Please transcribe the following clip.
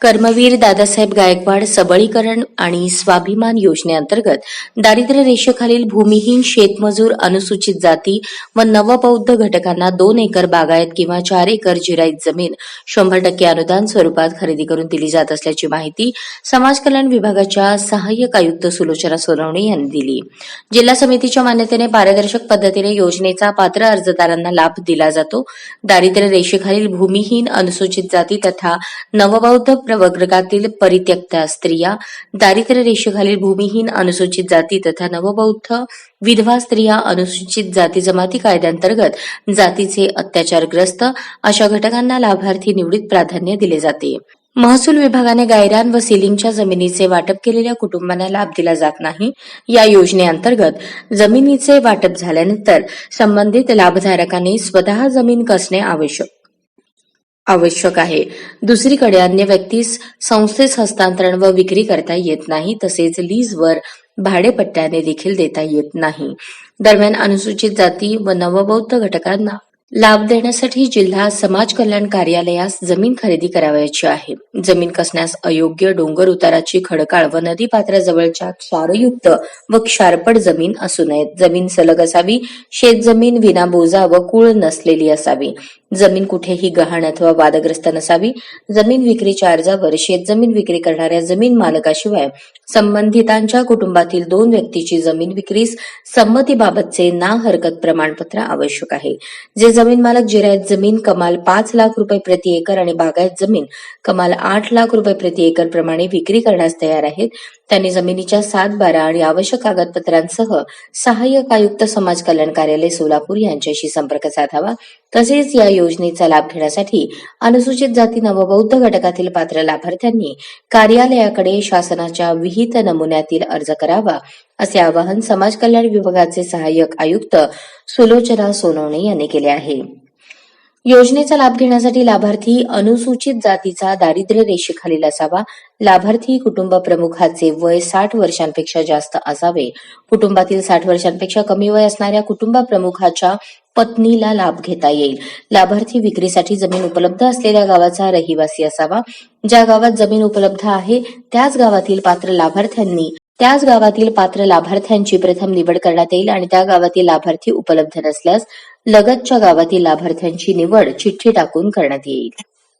कर्मवीर दादासाहेब गायकवाड सबळीकरण आणि स्वाभिमान योजनेअंतर्गत दारिद्र्य रेषेखालील भूमिहीन शेतमजूर अनुसूचित जाती व नवबौद्ध घटकांना दोन एकर बागायत किंवा चार एकर जिरायत जमीन शंभर टक्के अनुदान स्वरूपात खरेदी करून दिली जात असल्याची माहिती समाज कल्याण विभागाच्या सहाय्यक आयुक्त सुलोचना सोनवणे यांनी दिली. जिल्हा समितीच्या मान्यतेने पारदर्शक पद्धतीने योजनेचा पात्र अर्जदारांना लाभ दिला जातो. दारिद्र्य रेषेखालील भूमिहीन अनुसूचित जाती तथा नवबौद्ध प्रवर्गातील परित्यक्त स्त्रिया दारिद्र्य रेषेखालील भूमिहीन अनुसूचित जाती तथा नवबौद्ध विधवा स्त्रिया अनुसूचित जाती जमाती कायद्यांतर्गत जातीचे अत्याचारग्रस्त अशा घटकांना लाभार्थी निवडीत प्राधान्य दिले जाते. महसूल विभागाने गायरान व सिलिंगच्या जमिनीचे वाटप केलेल्या कुटुंबांना लाभ दिला जात नाही. या योजनेअंतर्गत जमिनीचे वाटप झाल्यानंतर संबंधित लाभधारकांनी स्वतः जमीन कसणे आवश्यक आवश्यक आहे. दुसरीकडे अन्य व्यक्तीस संस्थेस हस्तांतरण व विक्री करता येत नाही तसेच लीजवर भाडेपट्ट्याने देखील देता येत नाही. दरम्यान अनुसूचित जाती व नवबौद्ध घटकांना लाभ देण्यासाठी जिल्हा समाज कल्याण कार्यालयास जमीन खरेदी करावयाची आहे. जमीन कसण्यास अयोग्य डोंगर उताराची खडकाळ व नदी पात्राजवळच्या क्षारयुक्त व क्षारपड जमीन असू नयेत. जमीन सलग असावी शेतजमीन विना बोजा व कुळ नसलेली असावी. जमीन कुठेही गहाण अथवा वादग्रस्त नसावी. जमीन विक्रीच्या अर्जावर शेतजमीन विक्री करणाऱ्या जमीन मालकाशिवाय संबंधितांच्या कुटुंबातील दोन व्यक्तीची जमीन विक्रीस संमतीबाबतचे ना हरकत प्रमाणपत्र आवश्यक आहे. जे जमीन मालक जिरायत जमीन कमाल पाच लाख रुपये प्रति एकर आणि बागायत जमीन कमाल आठ लाख रुपये प्रति एकर प्रमाणे विक्री करण्यास तयार आहेत. त्यांनी जमिनीच्या सात बारा आणि आवश्यक कागदपत्रांसह सहाय्यक आयुक्त समाज कल्याण कार्यालय सोलापूर यांच्याशी संपर्क साधावा. तसेच या योजनेचा लाभ घेण्यासाठी अनुसूचित जाती नवबौद्ध घटकातील पात्र लाभार्थ्यांनी कार्यालयाकडे शासनाच्या विहित नमुन्यातील अर्ज करावा असे आवाहन समाज कल्याण विभागाचे सहाय्यक आयुक्त सुलोचना सोनवणे यांनी केले आहे. योजनेचा लाभ घेण्यासाठी लाभार्थी अनुसूचित जातीचा दारिद्र्य रेषेखालील असावा लाभार्थी कुटुंब प्रमुखाचे वय साठ वर्षांपेक्षा जास्त असावे कुटुंबातील साठ वर्षांपेक्षा कमी वय असणाऱ्या कुटुंब प्रमुखाच्या पत्नीला लाभ घेता येईल. लाभार्थी विक्रीसाठी जमीन उपलब्ध असलेल्या गावाचा रहिवासी असावा. ज्या गावात जमीन उपलब्ध आहे त्याच गावातील पात्र लाभार्थ्यांनी त्याच गावातील पात्र लाभार्थ्यांची प्रथम निवड करण्यात येईल आणि त्या गावातील लाभार्थी उपलब्ध नसल्यास लगतच्या गावातील लाभार्थ्यांची निवड चिठ्ठी टाकून करण्यात येईल.